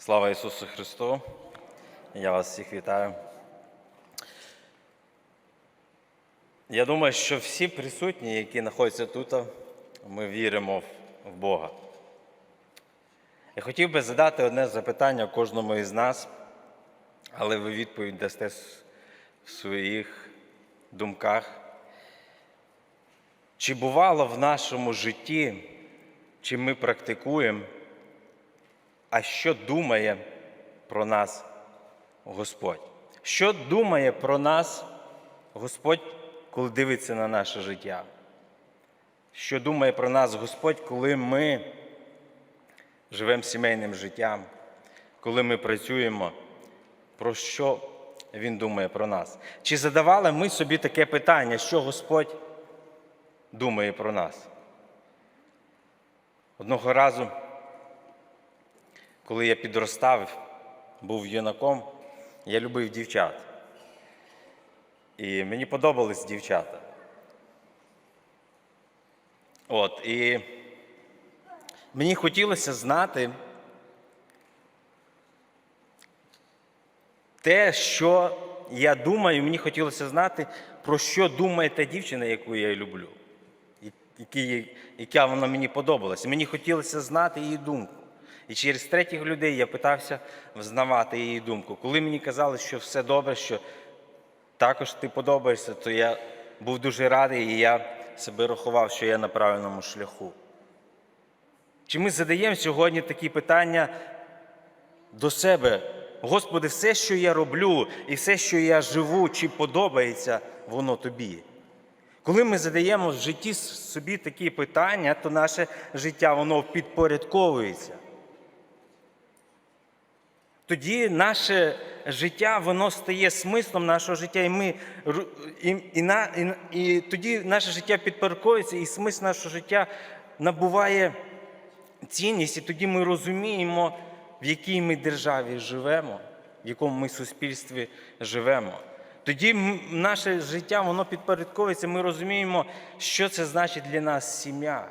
Слава Ісусу Христу! Я вас всіх вітаю. Я думаю, що всі присутні, які знаходяться тут, ми віримо в Бога. Я хотів би задати одне запитання кожному із нас, але ви відповідь дасте в своїх думках. Чи бувало в нашому житті, чи ми практикуємо, а що думає про нас Господь? Що думає про нас Господь, коли дивиться на наше життя? Що думає про нас Господь, коли ми живемо сімейним життям, коли ми працюємо? Про що Він думає про нас? Чи задавали ми собі таке питання, що Господь думає про нас? Одного разу, коли я підростав, був юнаком, я любив дівчат. І мені подобались дівчата. От, і мені хотілося знати те, що я думаю, мені хотілося знати, про що думає та дівчина, яку я люблю, яка вона мені подобалася. Мені хотілося знати її думку. І через третіх людей я питався взнавати її думку. Коли мені казали, що все добре, що також ти подобаєшся, то я був дуже радий і я себе рахував, що я на правильному шляху. Чи ми задаємо сьогодні такі питання до себе? Господи, все, що я роблю, і все, що я живу, чи подобається воно тобі? Коли ми задаємо в житті собі такі питання, то наше життя воно підпорядковується. Тоді наше життя воно стає смислом нашого життя, і ми, і, і, і, і тоді наше життя підпорядковується, і смисл нашого життя набуває цінність, і тоді ми розуміємо, в якій ми державі живемо, в якому ми суспільстві живемо. Тоді наше життя воно підпорядковується, ми розуміємо, що це значить для нас сім'я,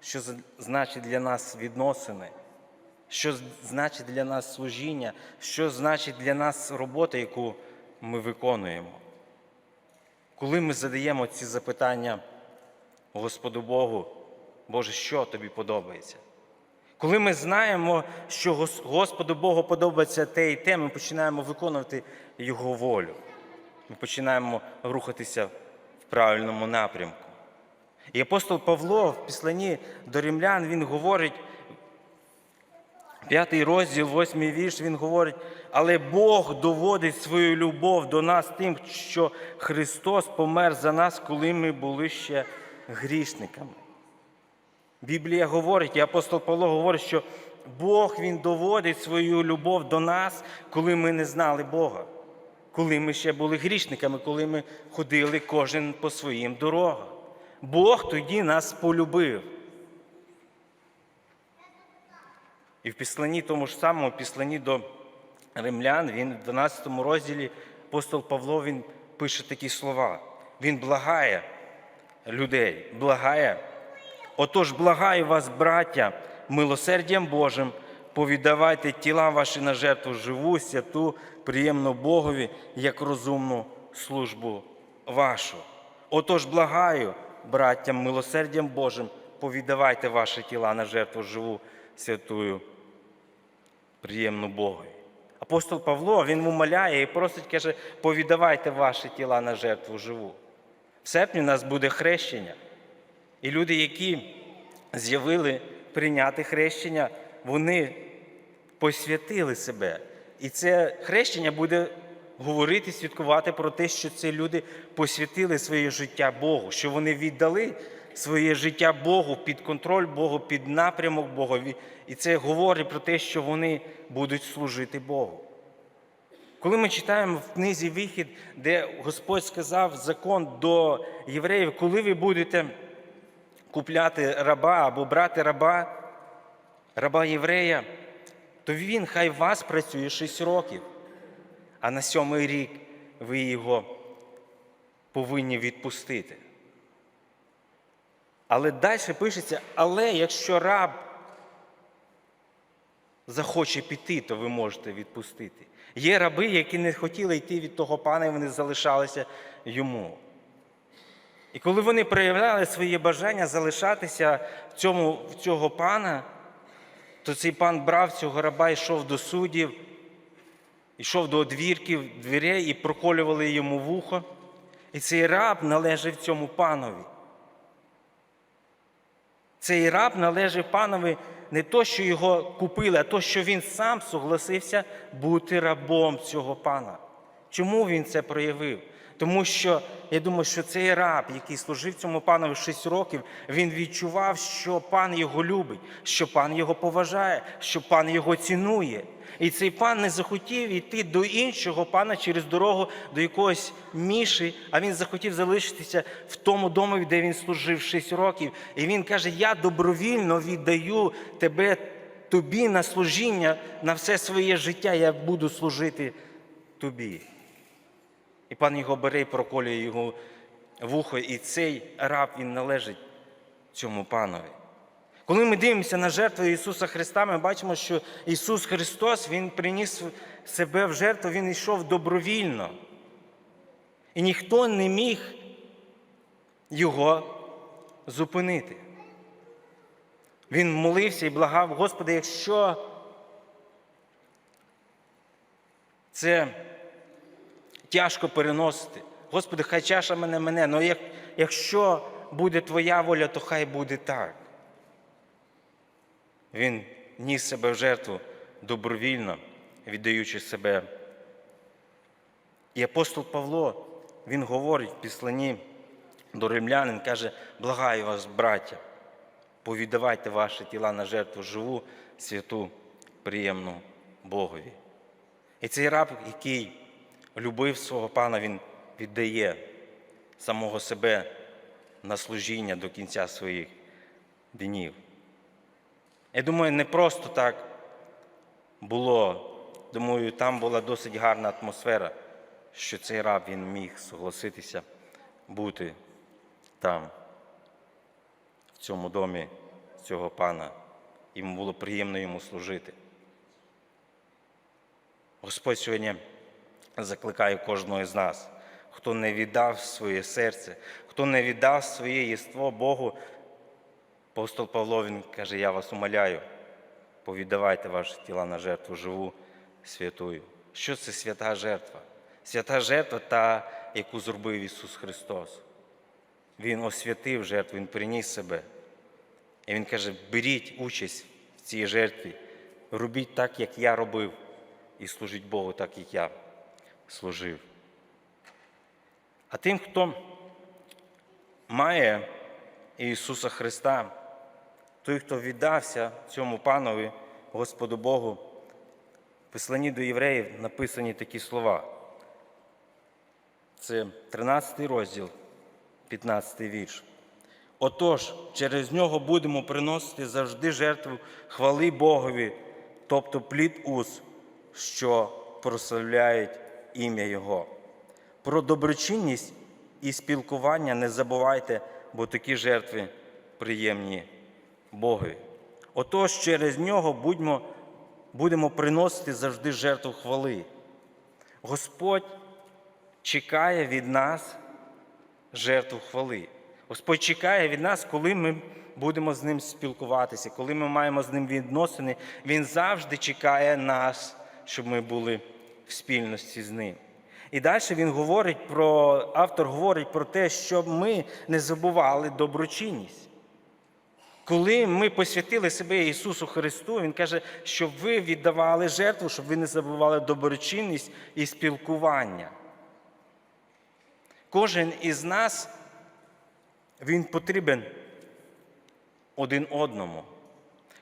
що значить для нас відносини, що значить для нас служіння, що значить для нас робота, яку ми виконуємо. Коли ми задаємо ці запитання Господу Богу, Боже, що тобі подобається? Коли ми знаємо, що Господу Богу подобається те і те, ми починаємо виконувати Його волю. Ми починаємо рухатися в правильному напрямку. І апостол Павло в післанні до римлян він говорить, п'ятий розділ, восьмий вірш, він говорить, але Бог доводить свою любов до нас тим, що Христос помер за нас, коли ми були ще грішниками. Біблія говорить, і апостол Павло говорить, що Бог Він доводить свою любов до нас, коли ми не знали Бога, коли ми ще були грішниками, коли ми ходили кожен по своїм дорогам. Бог тоді нас полюбив. І в післанні тому ж самому, в післанні до римлян, він в 12 розділі апостол Павло він пише такі слова. Він благає людей, благає. Отож, благаю вас, браття, милосердям Божим, повідавайте тіла ваші на жертву живу, святу, приємну Богові, як розумну службу вашу. Отож, благаю, браттям, милосердям Божим, повідавайте ваші тіла на жертву живу, святую, приємну Богові. Апостол Павло він умоляє і просить, каже, повідавайте ваші тіла на жертву живу. В серпні у нас буде хрещення. І люди, які з'явили прийняти хрещення, вони посвятили себе. І це хрещення буде говорити, свідкувати про те, що це люди посвятили своє життя Богу, що вони віддали своє життя Богу під контроль Богу, під напрямок Богові. І це говорить про те, що вони будуть служити Богу. Коли ми читаємо в книзі Вихід, де Господь сказав закон до євреїв, коли ви будете купляти раба або брати раба, раба єврея, то він хай вас працює 6 років, а на сьомий рік ви його повинні відпустити. Але далі пишеться, але якщо раб захоче піти, то ви можете відпустити. Є раби, які не хотіли йти від того пана, і вони залишалися йому. І коли вони проявляли своє бажання залишатися в цьому, в цього пана, то цей пан брав цього раба, йшов до суддів, йшов до одвірків, дверей і проколювали йому вухо. І цей раб належав цьому панові. Цей раб належив панові не то, що його купили, а то, що він сам согласився бути рабом цього пана. Чому він це проявив? Тому що я думаю, що цей раб, який служив цьому панові 6 років, він відчував, що пан його любить, що пан його поважає, що пан його цінує. І цей пан не захотів йти до іншого пана через дорогу до якогось міші, а він захотів залишитися в тому домі, де він служив 6 років. І він каже: Я добровільно віддаю тебе тобі на служіння на все своє життя. Я буду служити тобі. І пан його бере і проколює його вухо, і цей раб він належить цьому панові. Коли ми дивимося на жертву Ісуса Христа, ми бачимо, що Ісус Христос Він приніс себе в жертву, Він йшов добровільно. І ніхто не міг Його зупинити. Він молився і благав, Господи, якщо це тяжко переносити. Господи, хай чаша мене мене, але як, якщо буде Твоя воля, то хай буде так. Він ніс себе в жертву добровільно, віддаючи себе. І апостол Павло, він говорить в післанні до римлянин, каже, благаю вас, браття, повіддавайте ваші тіла на жертву живу, святу, приємну Богові. І цей раб, який любив свого пана, він віддає самого себе на служіння до кінця своїх днів. Я думаю, не просто так було. Думаю, там була досить гарна атмосфера, що цей раб він міг согласитися бути там, в цьому домі цього пана. Йому було приємно йому служити. Господь сьогодні закликає кожного з нас, хто не віддав своє серце, хто не віддав своє єство Богу. Апостол Павло він каже, я вас умоляю, повіддавайте ваші тіла на жертву живу, святую. Що це свята жертва? Свята жертва та, яку зробив Ісус Христос. Він освятив жертву, Він приніс себе. І Він каже, беріть участь в цій жертві, робіть так, як я робив, і служіть Богу так, як я служив. А тим, хто має Ісуса Христа, той, хто віддався цьому панові, Господу Богу, в посланні до євреїв написані такі слова. Це 13 розділ, 15 вірш. Отож, через нього будемо приносити завжди жертву хвали Богові, тобто плід уз, що прославляють ім'я Його. Про доброчинність і спілкування не забувайте, бо такі жертви приємні Богові. Отож, через нього будьмо, будемо приносити завжди жертву хвали. Господь чекає від нас жертву хвали. Господь чекає від нас, коли ми будемо з ним спілкуватися, коли ми маємо з ним відносини. Він завжди чекає нас, щоб ми були в спільності з ним. І далі він говорить про, автор говорить про те, щоб ми не забували доброчинність. Коли ми посвятили себе Ісусу Христу, Він каже, щоб ви віддавали жертву, щоб ви не забували доброчинність і спілкування. Кожен із нас, він потрібен один одному.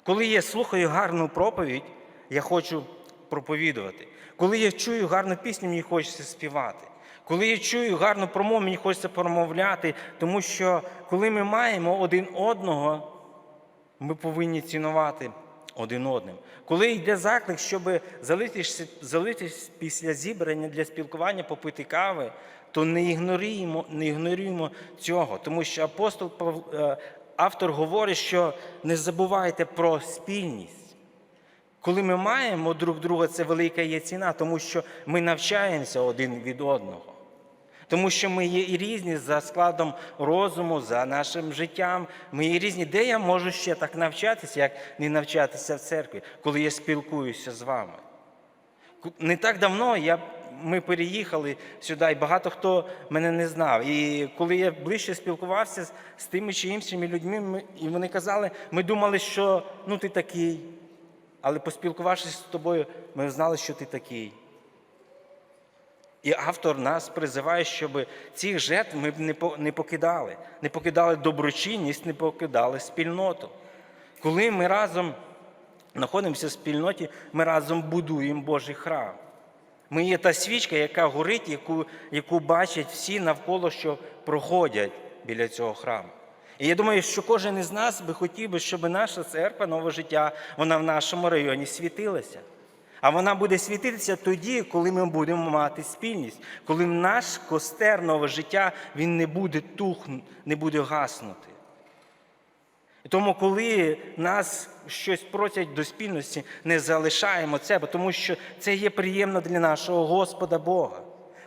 Коли я слухаю гарну проповідь, я хочу проповідувати. Коли я чую гарну пісню, мені хочеться співати. Коли я чую гарну промову, мені хочеться промовляти, тому що коли ми маємо один одного, ми повинні цінувати один одним. Коли йде заклик, щоб залитись, залитись після зібрання для спілкування, попити кави, то не ігноруємо, не ігноруємо цього, тому що апостол е, автор говорить, що не забувайте про спільність. Коли ми маємо друг друга, це велика є ціна, тому що ми навчаємося один від одного. Тому що ми є і різні за складом розуму, за нашим життям. Ми є різні. Де я можу ще так навчатися, як не навчатися в церкві, коли я спілкуюся з вами? Не так давно я, ми переїхали сюди, і багато хто мене не знав. І коли я ближче спілкувався з, з тими чи іншими людьми, ми, і вони казали, ми думали, що ну ти такий. Але поспілкувавшись з тобою, ми знали, що ти такий. І автор нас призиває, щоб цих жертв ми б не покидали, не покидали доброчинність, не покидали спільноту. Коли ми разом знаходимося в спільноті, ми разом будуємо Божий храм. Ми є та свічка, яка горить, яку, яку бачать всі навколо, що проходять біля цього храму. І я думаю, що кожен із нас би хотів би, щоб наша церква, нове життя, вона в нашому районі світилася. А вона буде світитися тоді, коли ми будемо мати спільність, коли наш костер нове життя він не буде тухнути, не буде гаснути. І тому, коли нас щось просять до спільності, не залишаємо це, тому що це є приємно для нашого Господа Бога.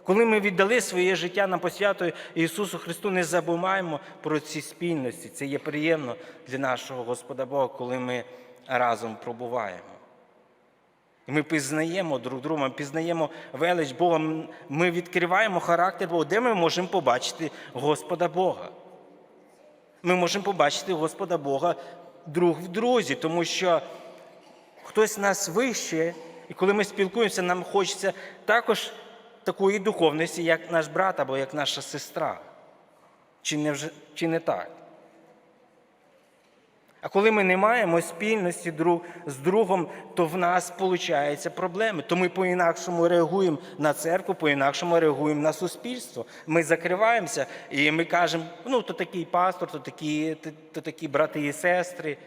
Коли ми віддали своє життя на посвяту Ісусу Христу, не забуваємо про ці спільності. Це є приємно для нашого Господа Бога, коли ми разом пробуваємо. І ми пізнаємо друг друга, ми пізнаємо велич Бога, ми відкриваємо характер Бога, де ми можемо побачити Господа Бога. Ми можемо побачити Господа Бога друг в друзі, тому що хтось нас вище, і коли ми спілкуємося, нам хочеться також такої духовності, як наш брат або як наша сестра. Чи не, вже, чи не так? А коли ми не маємо спільності друг з другом, то в нас виходять проблеми. То ми по-інакшому реагуємо на церкву, по-інакшому реагуємо на суспільство. Ми закриваємося і ми кажемо, ну, то такий пастор, то такі, то такі брати і сестри.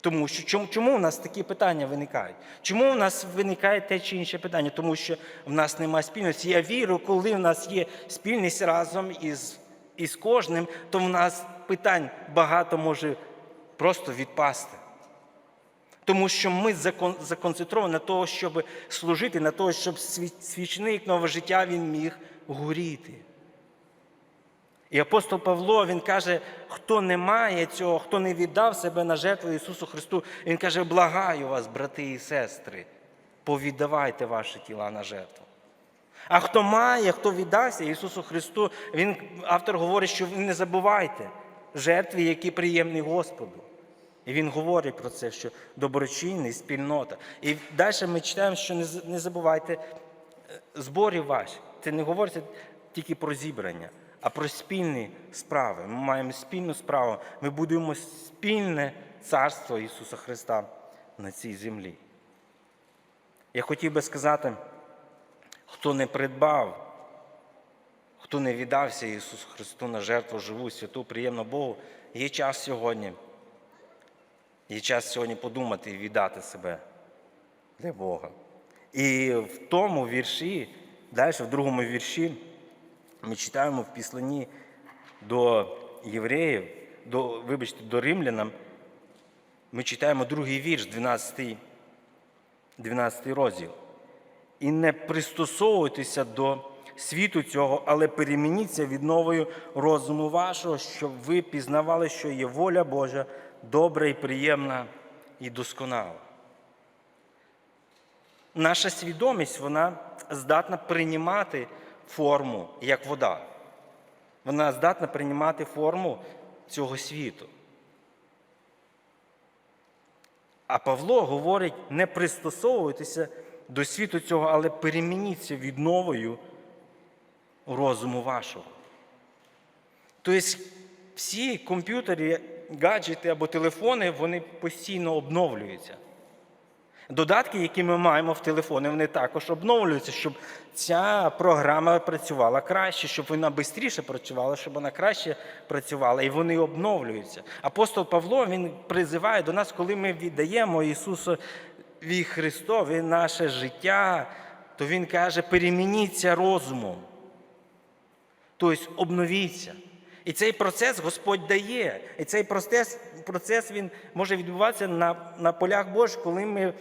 Тому що чому, чому в нас такі питання виникають? Чому в нас виникає те чи інше питання? Тому що в нас немає спільності. Я вірю, коли в нас є спільність разом із, із кожним, то в нас питань багато може просто відпасти. Тому що ми закон- законцентровані на того, щоб служити, на того, щоб сві- свічник нове життя він міг горіти. І апостол Павло він каже, хто не має цього, хто не віддав себе на жертву Ісусу Христу, він каже, благаю вас, брати і сестри, повіддавайте ваші тіла на жертву. А хто має, хто віддався Ісусу Христу, він, автор говорить, що не забувайте жертви, які приємні Господу. І він говорить про це, що доброчинність, спільнота. І далі ми читаємо, що не забувайте е, зборів ваші. Це не говориться тільки про зібрання, а про спільні справи. Ми маємо спільну справу. Ми будуємо спільне царство Ісуса Христа на цій землі. Я хотів би сказати, хто не придбав, хто не віддався Ісусу Христу на жертву живу, святу, приємну Богу, є час сьогодні. Є час сьогодні подумати і віддати себе для Бога. І в тому вірші, далі в другому вірші, ми читаємо в післанні до євреїв, до, вибачте, до римлянам, ми читаємо другий вірш, 12, 12 розділ. І не пристосовуйтеся до світу цього, але перемініться від новою розуму вашого, щоб ви пізнавали, що є воля Божа, добра і приємна і досконала. Наша свідомість вона здатна приймати форму, як вода. Вона здатна приймати форму цього світу. А Павло говорить: не пристосовуйтеся до світу цього, але перемініться від новою розуму вашого. Тобто всі комп'ютери, гаджети або телефони, вони постійно обновлюються. Додатки, які ми маємо в телефоні, вони також обновлюються, щоб ця програма працювала краще, щоб вона швидше працювала, щоб вона краще працювала, і вони обновлюються. Апостол Павло він призиває до нас, коли ми віддаємо Ісусові Христові наше життя, то Він каже: перемініться розумом. Тобто обновіться. І цей процес Господь дає. І цей процес, процес він може відбуватися на, на полях Божих, коли ми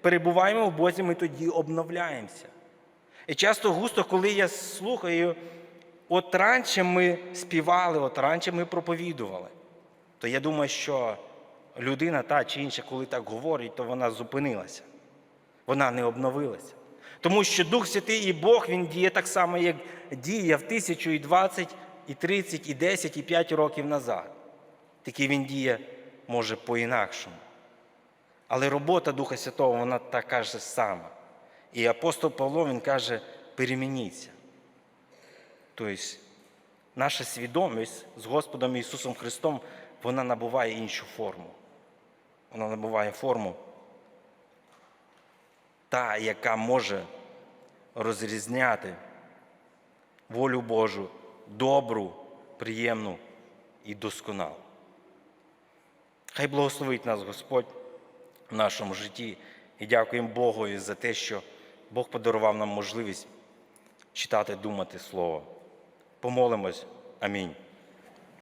перебуваємо в Бозі, ми тоді обновляємося. І часто густо, коли я слухаю, от раніше ми співали, от раніше ми проповідували, то я думаю, що людина та чи інша, коли так говорить, то вона зупинилася. Вона не обновилася. Тому що Дух Святий і Бог Він діє так само, як діяв і двадцять, і тридцять, і десять, і п'ять років назад. Тільки він діє, може, по-інакшому. Але робота Духа Святого, вона така ж сама. І апостол Павло він каже: перемініться. Тобто, наша свідомість з Господом Ісусом Христом, вона набуває іншу форму. Вона набуває форму, та, яка може розрізняти волю Божу, добру, приємну і досконалу. Хай благословить нас Господь в нашому житті і дякуємо Богу за те, що Бог подарував нам можливість читати, думати Слово. Помолимось. Амінь.